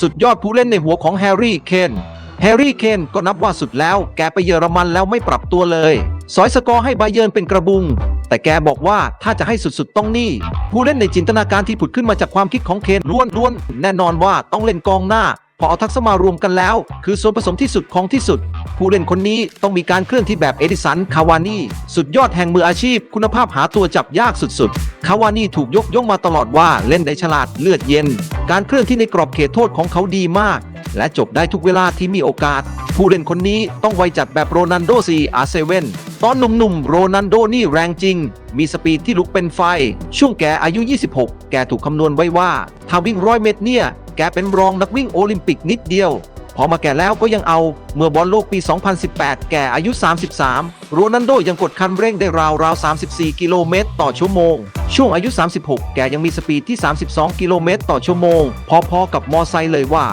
สุดยอดผู้เล่นในหัวของแฮร์รี่เคนแฮร์รี่เคนก็นับว่าสุดแล้วแกไปเยอรมันแล้วไม่ปรับตัวเลยสอยสกอร์ให้บาเยิร์นเป็นกระบุง แต่แกบอกว่าถ้าจะให้สุดๆต้องนี่ ผู้เล่นในจินตนาการที่ผุดขึ้นมาจากความคิดของเคนล้วนๆแน่นอนว่าต้องเล่นกองหน้า พอเอาทักษะมารวมกันแล้ว คือส่วนผสมที่สุดของที่สุด ผู้เล่นคนนี้ต้องมีการเคลื่อนที่แบบเอดิสันคาวานี่สุดยอดแห่งมืออาชีพ คุณภาพหาตัวจับยากสุดๆ คาวานี่ถูกยกย่องมาตลอดว่าเล่นได้ฉลาดเลือดเย็น การเคลื่อนที่ในกรอบเขตโทษของเขาดีมาก และจบได้ทุกเวลาที่มีโอกาส ผู้เล่นคนนี้ต้องไวจัดแบบโรนันโดซีอาเซเว่นตอนหนุ่มๆ โรนันโดนี่แรงจริง มีสปีดที่ลุกเป็นไฟ ช่วงแกอายุ 26 แกถูกคำนวณไว้ว่าถ้าวิ่งร้อยเมตรเนี่ย แกเป็นรองนักวิ่งโอลิมปิกนิดเดียว พอมาแก่แล้วก็ยังเอาเมื่อบอลโลกปี 2018 แก่อายุ 33 โรนันโดยังกดคันเร่งได้ราวราว 34 กิโลเมตรต่อชั่วโมง ช่วงอายุ 36 แกยังมีสปีดที่ 32 กิโลเมตรต่อชั่วโมง พอๆกับมอไซค์เลยว่า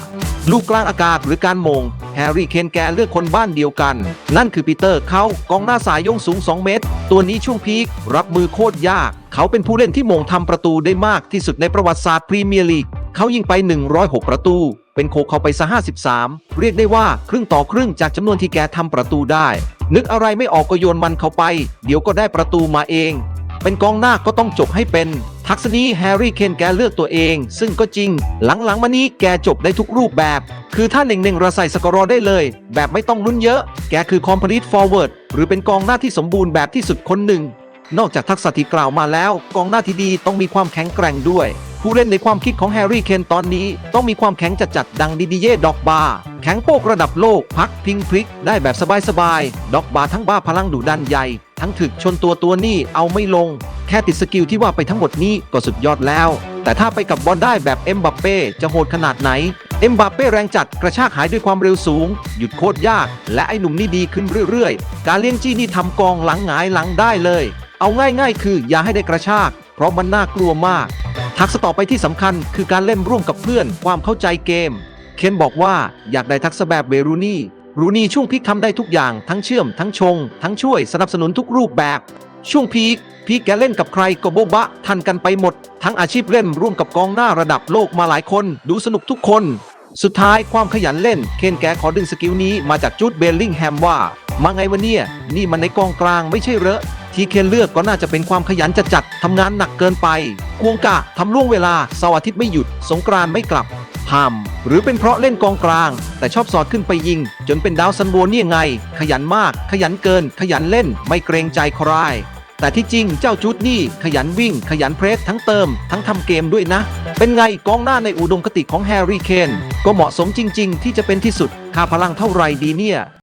ลูกกลางอากาศหรือการมง แฮร์รี่เคนแกเลือกคนบ้านเดียวกัน นั่นคือปีเตอร์เขากองหน้าสายยงสูง 2 เมตร ตัวนี้ช่วงพีครับมือโคตรยาก เขาเป็นผู้เล่นที่มงทำประตูได้มากที่สุดในประวัติศาสตร์พรีเมียร์ลีก เขายิงไป 106 ประตู เป็นโคเขาไปซะ53 เรียกได้ว่าครึ่งต่อครึ่งจากจำนวนที่แกทำประตูได้ นึกอะไรไม่ออกก็โยนมันเข้าไป เดี๋ยวก็ได้ประตูมาเอง เป็นกองหน้าก็ต้องจบให้เป็น ทักษะนี้แฮร์รี่เคนแกเลือกตัวเอง ซึ่งก็จริง หลังๆมานี้แกจบได้ทุกรูปแบบ คือถ้าหนึ่งหนึ่งระใส่สกอรอได้เลย แบบไม่ต้องลุ้นเยอะ แกคือ complete forward หรือเป็นกองหน้าที่สมบูรณ์แบบที่สุดคนหนึ่ง นอกจากทักษะที่กล่าวมาแล้วกองหน้าที่ดีต้องมีความแข็งแกร่งด้วย ผู้เล่นในความคิดของแฮร์รี่เคนตอนนี้ ต้องมีความแข็งจัดจัดดังดิดิเย่ดอกบาแข็งโป๊กระดับโลกพักพิงพลิก ได้แบบสบายๆดอกบาทั้งบ้าพลังดุดันใหญ่ ทั้งถึกชนตัวตัวนี่เอาไม่ลง แค่ติดสกิลที่ว่าไปทั้งหมดนี้ก็สุดยอดแล้ว แต่ถ้าไปกับบอลได้แบบเอ็มบัปเป้จะโหดขนาดไหนเอ็มบัปเป้แรงจัดกระชากหายด้วยความเร็วสูง หยุดโคตรยาก และไอ้หนุ่มนี่ดีขึ้นเรื่อยๆ การเลี้ยงจี้นี่ทำกองหลังหงายหลังได้เลย เอาง่ายๆ คืออย่าให้ได้กระชาก เพราะมันน่ากลัวมาก ทักษะต่อไปที่สำคัญคือการเล่นร่วมกับเพื่อน ความเข้าใจเกม เคนบอกว่าอยากได้ทักษะแบบเวรูนี่รูนี่ช่วงพีคทำได้ทุกอย่างทั้งเชื่อม ทั้งชง ทั้งช่วยสนับสนุนทุกรูปแบบ ช่วงพีคพีคแกเล่นกับใครก็โบบะ ทันกันไปหมด ทั้งอาชีพเล่นร่วมกับกองหน้าระดับโลกมาหลายคนดูสนุกทุกคน สุดท้ายความขยันเล่น เคนแกขอดึงสกิลนี้มาจากจูดเบลลิงแฮมว่า มาไงวะเนี่ย นี่มันในกองกลางไม่ใช่เหรอ ที่เคนเลือกก็น่าจะเป็นความขยันจัดจัดๆทำงานหนักเกินไป ควงกะทำล่วงเวลาเสาร์อาทิตย์ไม่หยุด สงกรานไม่กลับพามหรือเป็นเพราะเล่นกองกลาง แต่ชอบสอดขึ้นไปยิง จนเป็นดาวซันโวนี่ยไง ขยันมาก ขยันเกิน ขยันเล่น ไม่เกรงใจใครแต่ที่จริงเจ้าจุดนี่ขยันวิ่ง ขยันเพรสทั้งเติม ทั้งทำเกมด้วยนะ เป็นไงกองหน้าในอุดมคติของแฮร์รี่เคนก็เหมาะสมจริง ๆ ที่จะเป็นที่สุดค่าพลังเท่าไหรดีเนี่ย